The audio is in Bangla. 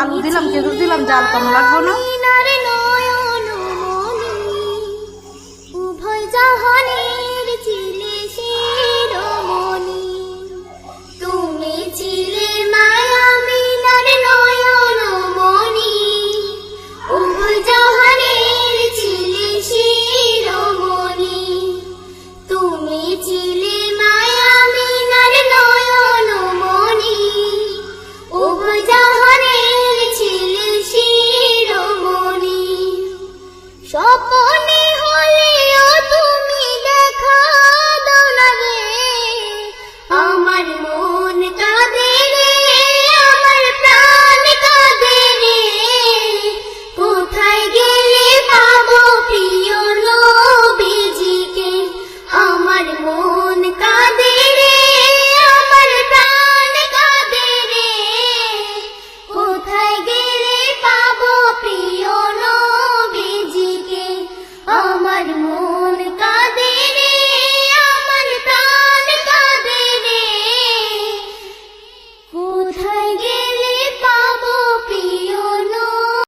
আলু দিলাম খেজুর দিলাম জাল কম লাগবো না।